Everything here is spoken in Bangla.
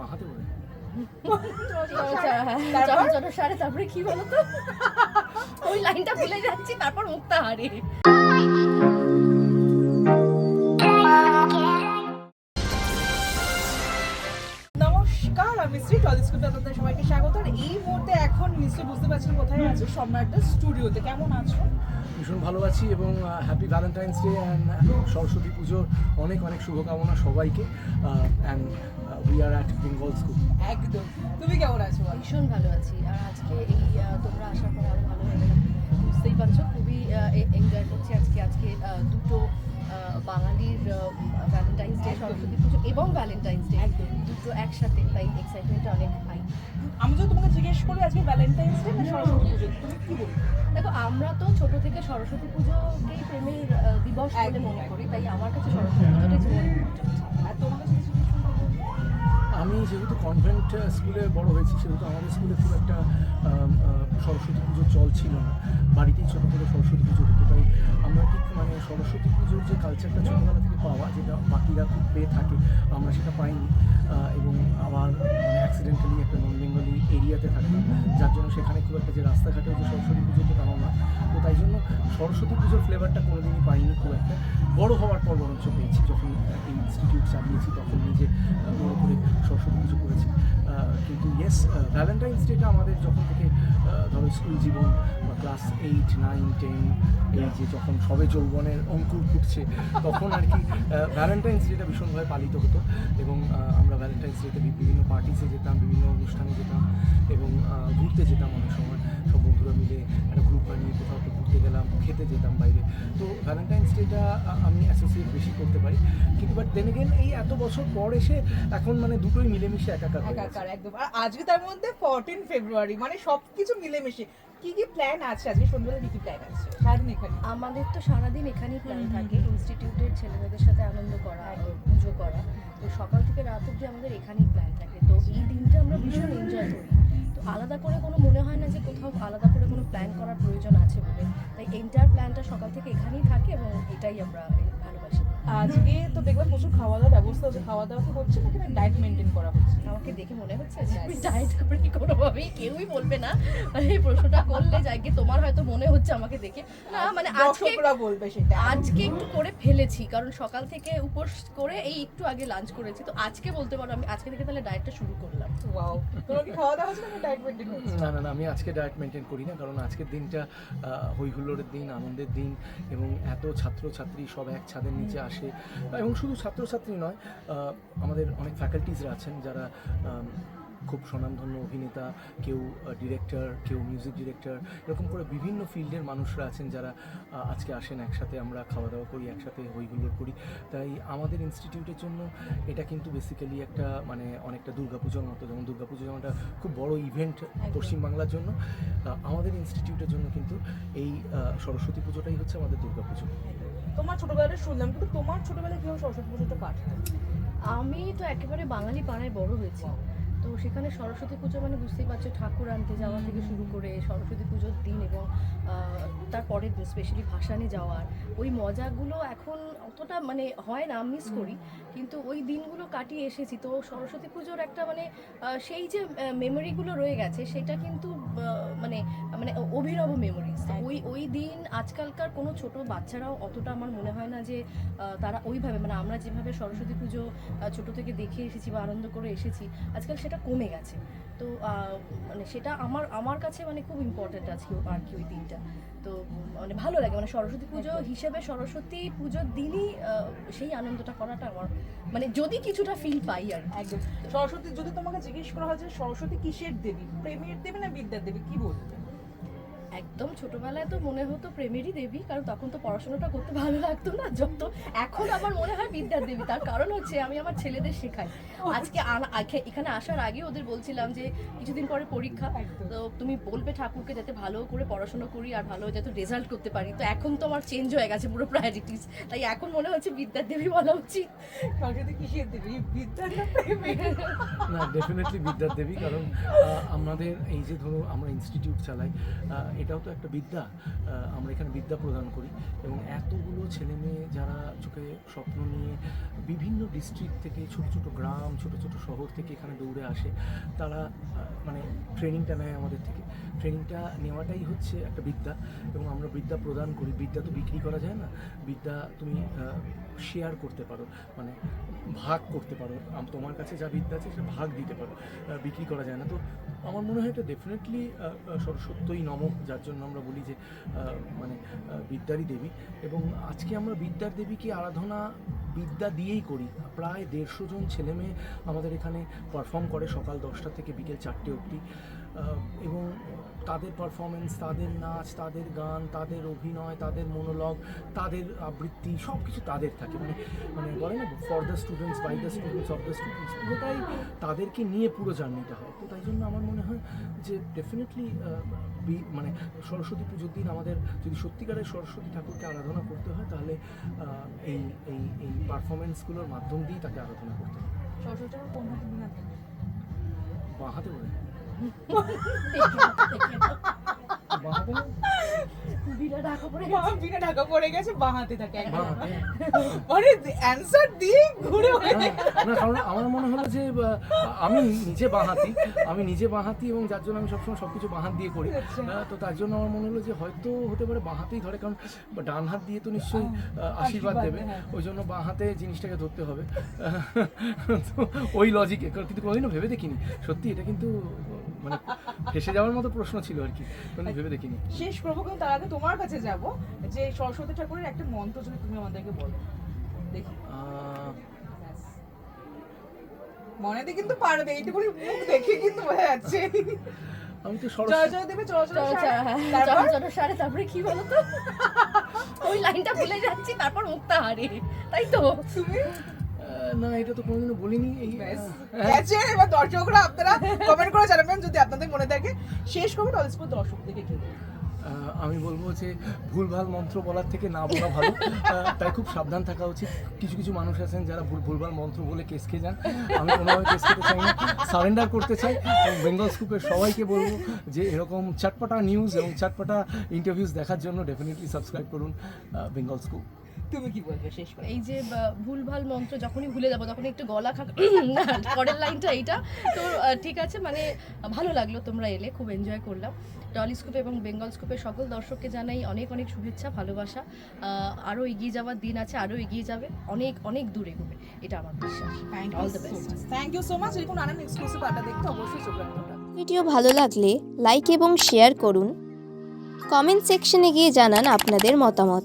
বাঁ হাতে বলে। চলো চলো সারে তারপরে কি বলো তো ওই লাইনটা ভুলে যাচ্ছি তারপর মুক্তা হারে। নমস্কার আমি শ্রী আপনাদের সবাইকে স্বাগত। আর এই মুহূর্তে এখন নিশ্চয়ই বুঝতে পারছেন কোথায় আছে সম্রাটের স্টুডিওতে। কেমন আছো? ভীষণ ভালো আছি এবং happy Valentine's day and Saraswati পুজোর অনেক অনেক শুভকামনা সবাইকে। অ্যান্ড আর অ্যাট বেঙ্গল স্কুল একদম। তুমি কেমন আছো? ভীষণ ভালো আছি। আর আজকে এই তোমরা আসার পর আরও ভালো হয়ে গেলাম বুঝতেই পারছ খুবই এনজয় করছি আজকে। আজকে দুটো বাঙালির ভ্যালেন্টাইন্স ডে সরস্বতী পুজো এবং ভ্যালেন্টাইন্স ডে একদম। দুটো একসাথে তাই এক্সাইটমেন্টটা অনেক হাই আমি যদি তোমাকে জিজ্ঞেস করি আজকে ভ্যালেন্টাইন্স ডে না সরস্বতী পুজো তুমি কি বলবে? দেখো আমরা তো ছোট থেকে সরস্বতী পুজোকেই প্রেমের দিবস বলে মনে করি। তাই আমার কাছে সরস্বতী পুজোটাই। আর তোমার? কাছে যেহেতু কনভেন্ট স্কুলে বড় হয়েছি, সেহেতু আমাদের স্কুলে খুব একটা সরস্বতী পুজো চল ছিল না। বাড়িতেই ছোটো করে সরস্বতী পুজো হতো। তাই আমরা ঠিক মানে সরস্বতী পুজোর যে কালচারটা ছোটোবেলা থেকে পাওয়া, যেটা বাকিরা খুব পেয়ে থাকে, আমরা সেটা পাইনি। এবং আবার মানে অ্যাক্সিডেন্টালি একটা নন বেঙ্গলি এরিয়াতে থাকতাম। সেখানে খুব একটা যে রাস্তাঘাটে যে সরস্বতী পুজো হতো তাও না। তো তাই জন্য সরস্বতী পুজোর ফ্লেভারটা কোনোদিনই পাইনি খুব একটা। বড় হওয়ার পর বরঞ্চ পেয়েছি। যখন ইনস্টিটিউট চালিয়েছি, তখন নিজে বড় করে সরস্বতী পুজো করেছি। কিন্তু ইয়েস ভ্যালেন্টাইন্স ডেটা আমাদের যখন থেকে ধরো স্কুল জীবন বা ক্লাস এইট নাইন টেন এই যে যখন সবে যৌবনের অঙ্কুর ফুটছে, তখন আর কি ভ্যালেন্টাইন্স ডেটা ভীষণভাবে পালিত হতো। এবং আমরা ভ্যালেন্টাইন্স ডেতে বিভিন্ন পার্টিসে যেতাম, বিভিন্ন অনুষ্ঠানে যেতাম। ঘুরতে যেতাম অনেক সময়। সব বন্ধুরা মিলে একটা গ্রুপ বানিয়ে কোথাও একটা ঘুরতে গেলাম খেতে যেতাম বাইরে। তো ভ্যালেন্টাইন্স ডেটা আমি অ্যাসোসিয়েট বেশি করতে পারি। কিন্তু বাট দেন এগেন এই এত বছর পর এসে এখন মানে দুটোই মিলেমিশে একাকার। একাকার একদম। আর আজকে তার মধ্যে ফোরটিন ফেব্রুয়ারি মানে সব কিছু মিলেমিশে। কি কি প্ল্যান আছে আজকে? সন্ধ্যাবেলা কি কি প্ল্যান আছে? সারাদিন এখানে? আমাদের তো সারাদিন এখানেই প্ল্যান থাকে। ইনস্টিটিউটের ছেলেমেয়েদের সাথে আনন্দ করা পুজো করা। তো সকাল থেকে রাত অবধি আমাদের এখানেই প্ল্যান থাকে। তো এই দিনটা আমরা ভীষণ এনজয় আলাদা করে কোনো মনে হয় না যে কোথাও আলাদা করে কোনো প্ল্যান করার প্রয়োজন আছে বলে। তাই এন্টার প্ল্যানটা সকাল থেকে এখানেই থাকে এবং এটাই আমরা ভালোবাসি। আজকে তো দেখলাম প্রচুর খাওয়া দাওয়ার ব্যবস্থা হচ্ছে খাওয়া দাওয়া কি হচ্ছে নাকি ডায়েট মেনটেন করা হচ্ছে? আমাকে দেখে মনে হচ্ছে আমি ডায়েট করি কোনোভাবেই কেউই বলবে না। মানে এই প্রশ্নটা করলে যাই কি তোমার হয়তো মনে হচ্ছে আমাকে দেখে? না মানে আজকে বলবে সেটা। আজকে একটু করে ফেলেছি কারণ সকাল থেকে উপোস করে এই একটু আগে লাঞ্চ করেছি। তো আজকে বলতে পারো আমি আজকে থেকে তাহলে ডায়েটটা শুরু করলাম। ওয়াও তোমার কি খাওয়া দাওয়া হচ্ছে ডায়েট মেনটেন হচ্ছে? না না না আমি আজকে ডায়েট মেনটেন করি না কারণ আজকের দিনটা হই হুল্লোড়ের দিন আনন্দের দিন এবং এত ছাত্রছাত্রী সব এক ছাদের নিচে আসে এবং শুধু ছাত্রছাত্রী নয় আমাদের অনেক ফ্যাকাল্টিজরা আছেন যারা খুব স্বনামধন্য অভিনেতা কেউ ডিরেক্টর কেউ মিউজিক ডিরেক্টর এরকম করে বিভিন্ন ফিল্ডের মানুষরা আছেন যারা আজকে আসেন একসাথে আমরা খাওয়া দাওয়া করি একসাথে হই হুল্লোড় করি। তাই আমাদের ইনস্টিটিউটের জন্য এটা কিন্তু বেসিক্যালি একটা মানে অনেকটা দুর্গাপুজোর মতো যেমন দুর্গাপুজো যেমন একটা খুব বড় ইভেন্ট পশ্চিমবাংলার জন্য আমাদের ইনস্টিটিউটের জন্য কিন্তু এই সরস্বতী পুজোটাই হচ্ছে আমাদের দুর্গাপুজো। তোমার ছোটবেলাটা শুনলাম কিন্তু তোমার ছোটবেলায় কীভাবে সরস্বতী পুজোটা কাটতো আমি তো একেবারে বাঙালি পাড়ায় বড় হয়েছি। তো সেখানে সরস্বতী পুজো মানে বুঝতেই পারছ ঠাকুর আনতে যাওয়া থেকে শুরু করে সরস্বতী পুজোর দিন এবং আহ, তারপরে স্পেশালি ভাসানে যাওয়ার ওই মজাগুলো এখন অতটা মানে হয় না মিস করি। কিন্তু ওই দিনগুলো কাটিয়ে এসেছি। তো সরস্বতী পুজোর একটা মানে সেই যে মেমোরিগুলো রয়ে গেছে সেটা কিন্তু মানে মানে অভিনব মেমোরিজ ওই ওই দিন আজকালকার কোনো ছোট বাচ্চারাও অতটা আমার মনে হয় না যে তারা ওইভাবে মানে আমরা যেভাবে সরস্বতী পুজো ছোট থেকে দেখে এসেছি বা আনন্দ করে এসেছি আজকাল সেটা কমে গেছে। তো মানে সেটা আমার আমার কাছে মানে খুব ইম্পর্ট্যান্ট আছে আর কি ওই দিনটা। তো মানে ভালো লাগে। মানে সরস্বতী পুজো হিসেবে সরস্বতী পুজোর দিনই সেই আনন্দটা করাটা আমার মানে যদি কিছুটা ফিল পাই আর। একদম। সরস্বতী যদি তোমাকে জিজ্ঞেস করা হয় যে সরস্বতী কিসের দেবী? প্রেমের দেবী না বিদ্যার দেবী? কি বলবে? একদম ছোটবেলায় তো মনে হতো প্রেমেরই দেবী কারণ তখন তো পড়াশোনাটা করতে ভালো লাগতো না যত এখন আমার মনে হয় বিদ্যার দেবী। তার কারণ হচ্ছে আমি আমার ছেলেদের শেখাই। আজকে এখানে আসার আগে ওদের বলছিলাম যে কিছুদিন পরে পরীক্ষা তো তুমি বলবে ঠাকুরকে যাতে ভালো করে পড়াশোনা করি আর ভালো যাতে রেজাল্ট করতে পারি। তো এখন তো আমার চেঞ্জ হয়ে গেছে পুরো প্রায়োরিটিস তাই এখন মনে হচ্ছে বিদ্যার দেবী বলা উচিত। কিসের দেবী? বিদ্যার না ডেফিনেটলি বিদ্যার দেবী কারণ আমাদের এই যে ধরো আমরা ইনস্টিটিউট চালাই এটাও তো একটা বিদ্যা আমরা এখানে বিদ্যা প্রদান করি। এবং এতগুলো ছেলে মেয়ে যারা চোখে স্বপ্ন নিয়ে বিভিন্ন ডিস্ট্রিক্ট থেকে ছোট ছোট গ্রাম, ছোট ছোট শহর থেকে এখানে দৌড়ে আসে, তারা মানে ট্রেনিংটা নেয় আমাদের থেকে। ট্রেনিংটা নেওয়াটাই হচ্ছে একটা বিদ্যা এবং আমরা বিদ্যা প্রদান করি। বিদ্যা তো বিক্রি করা যায় না। বিদ্যা তুমি শেয়ার করতে পারো মানে ভাগ করতে পারো। তোমার কাছে যা বিদ্যা আছে সেটা ভাগ দিতে পারো। বিক্রি করা যায় না। তো আমার মনে হয় এটা ডেফিনেটলি সত্যই নম যার জন্য আমরা বলি যে মানে বিদ্যারই দেবী। এবং আজকে আমরা বিদ্যার দেবীকে আরাধনা বিদ্যা দিয়েই করি। প্রায় দেড়শো জন ছেলেমেয়ে আমাদের এখানে পারফর্ম করে সকাল দশটা থেকে বিকেল চারটে অবধি। এবং তাদের পারফরমেন্স তাদের নাচ তাদের গান তাদের অভিনয় তাদের মনোলগ তাদের আবৃত্তি সব কিছু তাদের থাকে। মানে মানে বলে না for the students by the students of the students পুরোটাই তাদেরকে নিয়ে পুরো জার্নিটা হয়। তো তাই জন্য আমার মনে হয় যে ডেফিনেটলি মানে সরস্বতী পুজোর দিন আমাদের যদি সত্যিকারের সরস্বতী ঠাকুরকে আরাধনা করতে হয় তাহলে এই এই এই পারফরমেন্সগুলোর মাধ্যম দিয়েই তাকে আরাধনা করতে হয়। সরস্বতী ঠাকুর কোন হাতে? বাঁ হাতে বলে। অ্যান্সার দিয়ে ঘুরে না, কারণ আমার মনে হলো যে আমি নিজে বাঁহাতি আমি নিজে বাঁহাতি এবং যার জন্য আমি সবসময় সব কিছু বাঁহাত দিয়ে করি। তো তার জন্য আমার মনে হলো যে হয়তো হতে পারে বাঁহাতেই ধরে কারণ ডান হাত দিয়ে তো নিশ্চয়ই আশীর্বাদ দেবে। ওই জন্য বাঁ হাতে জিনিসটাকে ধরতে হবে ওই লজিকে কিন্তু কোনোদিনও ভেবে দেখিনি সত্যি এটা কিন্তু মানে ফেসে যাওয়ার মতো প্রশ্ন ছিল আর কি কোনোদিন ভেবে দেখিনি। শেষ কিন্তু তার আগে তোমার কাছে যাব যে সরস্বতী ঠাকুরের একটা মন্ত্র যদি তুমি আমাদেরকে বলো। দেখি। মনে দিয়ে কিন্তু পারবে এইটুকুনি মুখ দেখে কিন্তু বোঝা যাচ্ছে। আমি তো সরস্বতী হ্যাঁ, সারে। তারপরে? কি বলো তো ওই লাইনটা ভুলে যাচ্ছি তারপর মুক্তা হারে তাই তো। তুমি? না এটা তো কোনোদিনও বলিনি এই ব্যাস। এবার দর্শকরা আপনারা কমেন্ট করে জানাবেন যদি আপনাদের মনে থাকে। শেষ করব টলিস্পুর দর্শক থেকে কি আমি বলব যে ভুলভাল মন্ত্র বলার থেকে না বলা ভালো। তাই খুব সাবধান থাকা উচিত। কিছু কিছু মানুষ আছেন যারা ভুল ভুলভাল মন্ত্র বলে কেস খেয়ে যান। আমি কোনোভাবে কেস খেতে চাই না সারেন্ডার করতে চাই। বেঙ্গল স্কুপের সবাইকে বলব যে এরকম চাটপাটা নিউজ এবং চাটপাটা ইন্টারভিউজ দেখার জন্য ডেফিনেটলি সাবস্ক্রাইব করুন বেঙ্গল স্কুপ। তুমি কি বলবে? শেষ করে এই যে ভুলভাল মন্ত্র যখনই ভুলে যাব তখন একটু গলা খা না পরের লাইনটা এইটা। তো ঠিক আছে মানে ভালো লাগল তোমরা এলে খুব এনজয় করলাম। টলি স্কুপ এবং বেঙ্গল স্কুপের সকল দর্শককে জানাই অনেক অনেক শুভেচ্ছা ভালোবাসা। আরও এগিয়ে যাওয়ার দিন আছে আরও এগিয়ে যাবে। অনেক অনেক দূর এগোবে এটা আমার বিশ্বাস। Thank All you the so best. Thank you so much এরকম নানান এক্সক্লুসিভ আড্ডা দেখতে অবশ্যই চোখ ভিডিও ভালো লাগলে লাইক এবং শেয়ার করুন। কমেন্ট সেকশনে গিয়ে জানান আপনাদের মতামত।